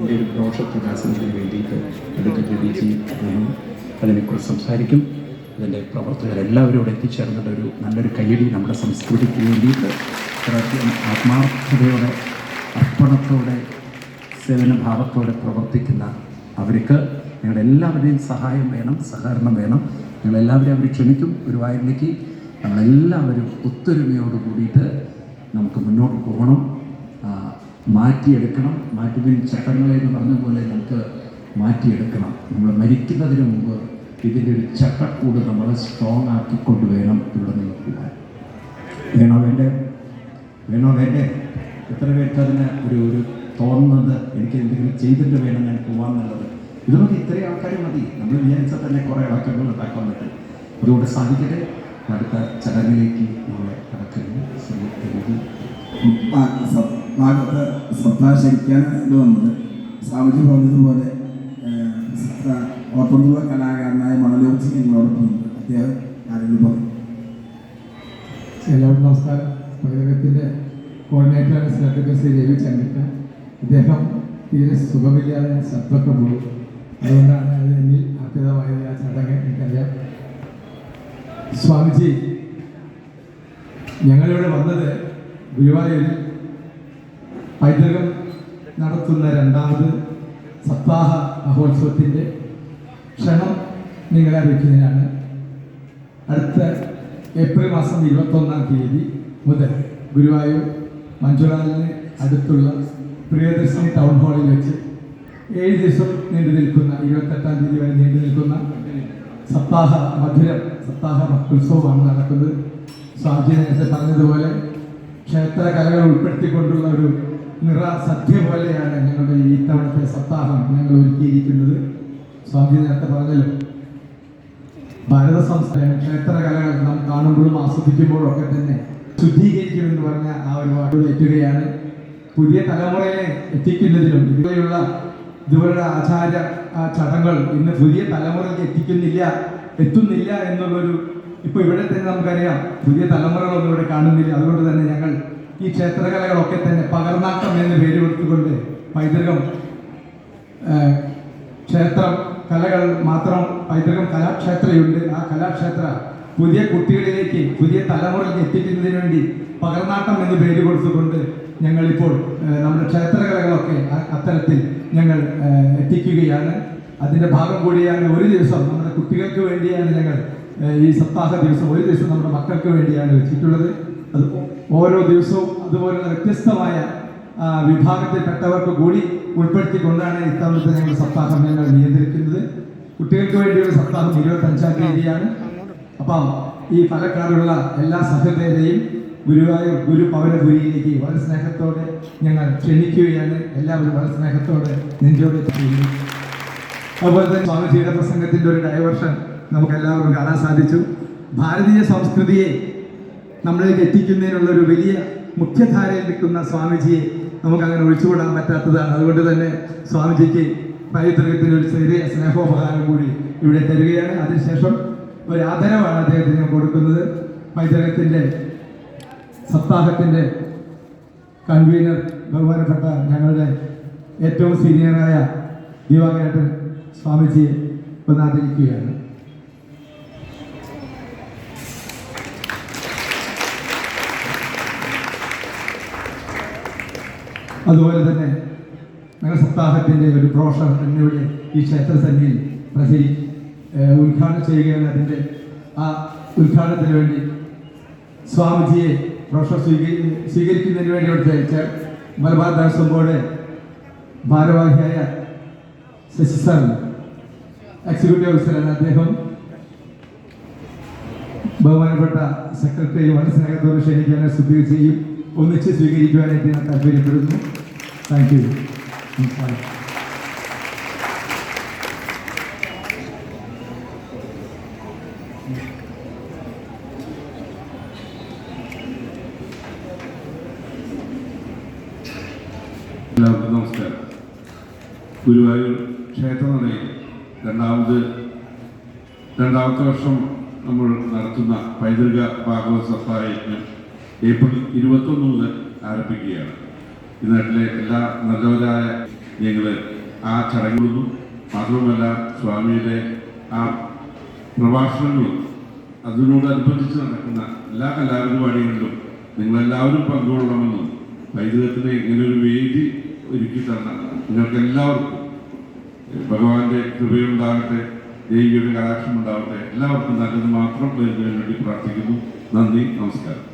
എന്റെ ഒരു ക്രോഷ പ്രകാശനത്തിന് വേണ്ടിയിട്ട് അഡ്വക്കേറ്റ് ആണ്. അതിനെക്കുറിച്ച് സംസാരിക്കും. അതിന്റെ പ്രവർത്തകരെല്ലാവരും ഇവിടെ എത്തിച്ചേർന്നിട്ട് ഒരു നല്ലൊരു കയ്യടി നമ്മുടെ സംസ്കൃതിക്ക് വേണ്ടിയിട്ട് ആത്മാർത്ഥതയോടെ അർപ്പണത്തോടെ സേവനഭാവത്തോടെ പ്രവർത്തിക്കുന്ന അവർക്ക് ഞങ്ങളുടെ എല്ലാവരുടെയും സഹായം വേണം സഹകരണം വേണം. ഞങ്ങളെല്ലാവരെയും അവർ ക്ഷണിക്കും. ഒരു വായനയ്ക്ക് നമ്മളെല്ലാവരും ഒത്തൊരുമയോട് കൂടിയിട്ട് നമുക്ക് മുന്നോട്ട് പോകണം. മാറ്റിയെടുക്കണം. മാറ്റുവിൻ ചട്ടങ്ങളെ എന്ന് പറഞ്ഞ പോലെ നമുക്ക് മാറ്റിയെടുക്കണം. നമ്മൾ മരിക്കുന്നതിന് മുമ്പ് ഇതിന്റെ ഒരു ചട്ടക്കൂട് നമ്മൾ സ്ട്രോങ് ആക്കിക്കൊണ്ട് വേണം ഇവിടെ പോകാൻ. വേണോ വേണ്ടേ? വേണോ വേണ്ടേ? എത്ര പേർക്ക് അതിന് ഒരു ഒരു തോന്നുന്നത് എനിക്ക് എന്തെങ്കിലും ചെയ്തിട്ട് വേണം ഞാൻ പോകാമെന്നുള്ളത് ഇത് മതി ഇത്രയും ആൾക്കാർ മതി. നമ്മൾ വിചാരിച്ചാൽ തന്നെ കുറേ ഇളക്കങ്ങൾ ഉണ്ടാക്കാൻ പറ്റും. അതുകൊണ്ട് സാധിക്കട്ടെ? അടുത്ത ചടങ്ങിലേക്ക് നമ്മളെ കടക്കുന്നു. ശ്രീ രവി ഭാഗത്ത് ശ്രദ്ധ ഇത് വന്നത്. സ്വാമിജി പറഞ്ഞതുപോലെ ഓട്ടംതുള്ള കലാകാരനായ മണലോജി നിങ്ങളോടൊപ്പം ഉണ്ട് അദ്ദേഹം കാര്യങ്ങൾ പറഞ്ഞു. എല്ലാവർക്കും നമസ്കാരം. പൈതകത്തിന്റെ കോർഡിനേറ്ററാണ് ശ്രദ്ധ ശ്രീ രവി ചന്ദ്രിക്ക ഇദ്ദേഹം തീരെ സുഖമില്ലാതെ ശബ്ദമൊക്കെ പോകും അതുകൊണ്ടാണ് അത് എന്നിൽ അർപ്പിതമായത് ആ ചടങ്ങ് എനിക്കറിയാം. സ്വാമിജി ഞങ്ങളിവിടെ വന്നത് ഗുരുവായൂരിൽ പൈതൃകം നടത്തുന്ന രണ്ടാമത് സപ്താഹ മഹോത്സവത്തിന്റെ ക്ഷണം നിങ്ങളെ അറിയിക്കുന്നതിനാണ്. അടുത്ത ഏപ്രിൽ മാസം ഇരുപത്തൊന്നാം തീയതി മുതൽ ഗുരുവായൂർ മഞ്ജുലാലിന് അടുത്തുള്ള പ്രിയദർശിനി ടൗൺ ഹാളിൽ വെച്ച് ഏഴ് ദിവസം നീണ്ടു നിൽക്കുന്ന ഇരുപത്തെട്ടാം തീയതി വരെ നീണ്ടു നിൽക്കുന്ന സപ്താഹ മധുരം സപ്താഹ ഉത്സവമാണ് നടക്കുന്നത്. സ്വാമിജി നേരത്തെ പറഞ്ഞതുപോലെ ക്ഷേത്ര കലകൾ ഉൾപ്പെടുത്തിക്കൊണ്ടുള്ള ഒരു നിറ സദ്യ പോലെയാണ് ഞങ്ങളുടെ ഈ ഇത്തവണത്തെ സപ്താഹം ഞങ്ങൾ ഒരുക്കിയിരിക്കുന്നത്. സ്വാമിജി നേരത്തെ പറഞ്ഞല്ലോ. ഭാരത സംസ്ഥാന ക്ഷേത്ര കലകൾ നാം കാണുമ്പോഴും ആസ്വദിക്കുമ്പോഴും ഒക്കെ തന്നെ ശുദ്ധീകരിക്കുമെന്ന് പറഞ്ഞ ആ ഒരു വാക്കുകൾ എത്തുകയാണ് പുതിയ തലമുറയെ എത്തിക്കുന്നതിലും ഇതുപോലെയുള്ള ഇതുപോലുള്ള ആചാര ചടങ്ങുകൾ ഇന്ന് പുതിയ തലമുറയ്ക്ക് എത്തിക്കുന്നില്ല എത്തുന്നില്ല എന്നുള്ളൊരു ഇപ്പൊ ഇവിടെ തന്നെ നമുക്കറിയാം പുതിയ തലമുറകളൊന്നും ഇവിടെ കാണുന്നില്ല. അതുകൊണ്ട് തന്നെ ഞങ്ങൾ ഈ ക്ഷേത്രകലകളൊക്കെ തന്നെ പകർന്നാട്ടം എന്ന് പേര് കൊടുത്തുകൊണ്ട് പൈതൃകം ക്ഷേത്രം കലകൾ മാത്രം പൈതൃകം കലാക്ഷേത്രയുണ്ട്. ആ കലാക്ഷേത്ര പുതിയ കുട്ടികളിലേക്ക് പുതിയ തലമുറയിൽ എത്തിക്കുന്നതിന് വേണ്ടി പകർന്നാട്ടം എന്ന് പേര് കൊടുത്തുകൊണ്ട് ഞങ്ങളിപ്പോൾ നമ്മുടെ ക്ഷേത്രകലകളൊക്കെ അത്തരത്തിൽ ഞങ്ങൾ എത്തിക്കുകയാണ്. അതിന്റെ ഭാഗം കൂടിയാണ് ഒരു ദിവസം നമ്മുടെ കുട്ടികൾക്ക് വേണ്ടിയാണ് ഞങ്ങൾ ഈ സപ്താഹ ദിവസം ഒരു ദിവസം നമ്മുടെ മക്കൾക്ക് വേണ്ടിയാണ് വെച്ചിട്ടുള്ളത്. അത് ഓരോ ദിവസവും അതുപോലെ വ്യത്യസ്തമായ വിഭാഗത്തിൽപ്പെട്ടവർക്ക് കൂടി ഉൾപ്പെടുത്തിക്കൊണ്ടാണ് ഇത്തവണത്തെ ഞങ്ങൾ സപ്താഹം ഞങ്ങൾ നിയന്ത്രിക്കുന്നത്. കുട്ടികൾക്ക് വേണ്ടിയുള്ള സപ്താഹം ഇരുപത്തഞ്ചാം തീയതിയാണ്. അപ്പം ഈ പാലക്കാടുള്ള എല്ലാ സഹൃദയരെയും ഗുരുവായൂർ ഗുരു പവനപുരിയിലേക്ക് വളരെ സ്നേഹത്തോടെ ഞങ്ങൾ ക്ഷണിക്കുകയാണ്. എല്ലാവരും വളരെ സ്നേഹത്തോടെ നെഞ്ചോടെ അതുപോലെ തന്നെ സ്വാമിജിയുടെ പ്രസംഗത്തിന്റെ ഒരു ഡൈവേർഷൻ നമുക്ക് എല്ലാവർക്കും കാണാൻ സാധിച്ചു. ഭാരതീയ സംസ്കൃതിയെ നമ്മളിലേക്ക് എത്തിക്കുന്നതിനുള്ള ഒരു വലിയ മുഖ്യധാരയിൽ നിൽക്കുന്ന സ്വാമിജിയെ നമുക്കങ്ങനെ ഒഴിച്ചുകൂടാൻ പറ്റാത്തതാണ്. അതുകൊണ്ട് തന്നെ സ്വാമിജിക്ക് പൈതൃകത്തിന് ഒരു ചെറിയ സ്നേഹോപകാരം കൂടി ഇവിടെ തരികയാണ്. അതിനുശേഷം ഒരു ആദരവാണ് അദ്ദേഹത്തിന് കൊടുക്കുന്നത്. പൈതൃകത്തിന്റെ സപ്താഹത്തിന്റെ കൺവീനർ ബഹുമാനപ്പെട്ട ഞങ്ങളുടെ ഏറ്റവും സീനിയറായ ദിവാകരേട്ടൻ സ്വാമിജിയെ ഒന്ന് ആദരിക്കുകയാണ് അതുപോലെ തന്നെ ഞങ്ങൾ സപ്താഹത്തിന്റെ ഒരു ബ്രോഷർ എന്നിവിടെ ഈ ക്ഷേത്രസന്നിയിൽ പ്രസരി ഉദ്ഘാടനം ചെയ്യുകയാണ് അതിന്റെ ആ ഉദ്ഘാടനത്തിന് വേണ്ടി സ്വാമിജിയെ ബ്രോഷർ സ്വീകരി സ്വീകരിക്കുന്നതിന് വേണ്ടി അയച്ച മലബാർ ദേവസ്വം ബോർഡ് ഭാരവാഹിയായ ശശി സാർ എക്സിക്യൂട്ടീവ് ഓഫീസറാണ് അദ്ദേഹം. ബഹുമാനപ്പെട്ട സെക്രട്ടറി വളരെ സ്നേഹത്തോടെ ക്ഷണിക്കാനും സ്തുതി ചെയ്യും ഒന്നിച്ച് സ്വീകരിക്കുവാനായിട്ട് ഞാൻ താല്പര്യപ്പെടുന്നു. താങ്ക് യു നമസ്കാരം എല്ലാവർക്കും നമസ്കാരം. ഗുരുവായൂർ ക്ഷേത്രനടയിൽ രണ്ടാമത് രണ്ടാമത്തെ വർഷം നമ്മൾ നടത്തുന്ന പൈതൃക ഭാഗവത സപ്താഹയജ്ഞം ഏപ്രിൽ ഇരുപത്തൊന്ന് മുതൽ ആരംഭിക്കുകയാണ്. ഈ നാട്ടിലെ എല്ലാ നല്ലവരായ ഞങ്ങൾ ആ ചടങ്ങുകളും മാത്രവുമല്ല സ്വാമിയുടെ ആ പ്രഭാഷണങ്ങളും അതിനോടനുബന്ധിച്ച് നടക്കുന്ന എല്ലാ കലാപരിപാടികളിലും നിങ്ങളെല്ലാവരും പങ്കുകൊള്ളണമെന്നും പൈതൃകത്തിന് ഇങ്ങനൊരു വേദി ഒരുക്കി തന്ന നിങ്ങൾക്ക് എല്ലാവർക്കും ഭഗവാന്റെ കൃപയുണ്ടാകട്ടെ ദേവിയുടെ കടാക്ഷം ഉണ്ടാവട്ടെ എല്ലാവർക്കും നല്ലത് മാത്രം വരുന്നതിന് വേണ്ടി പ്രാർത്ഥിക്കുന്നു. നന്ദി നമസ്കാരം.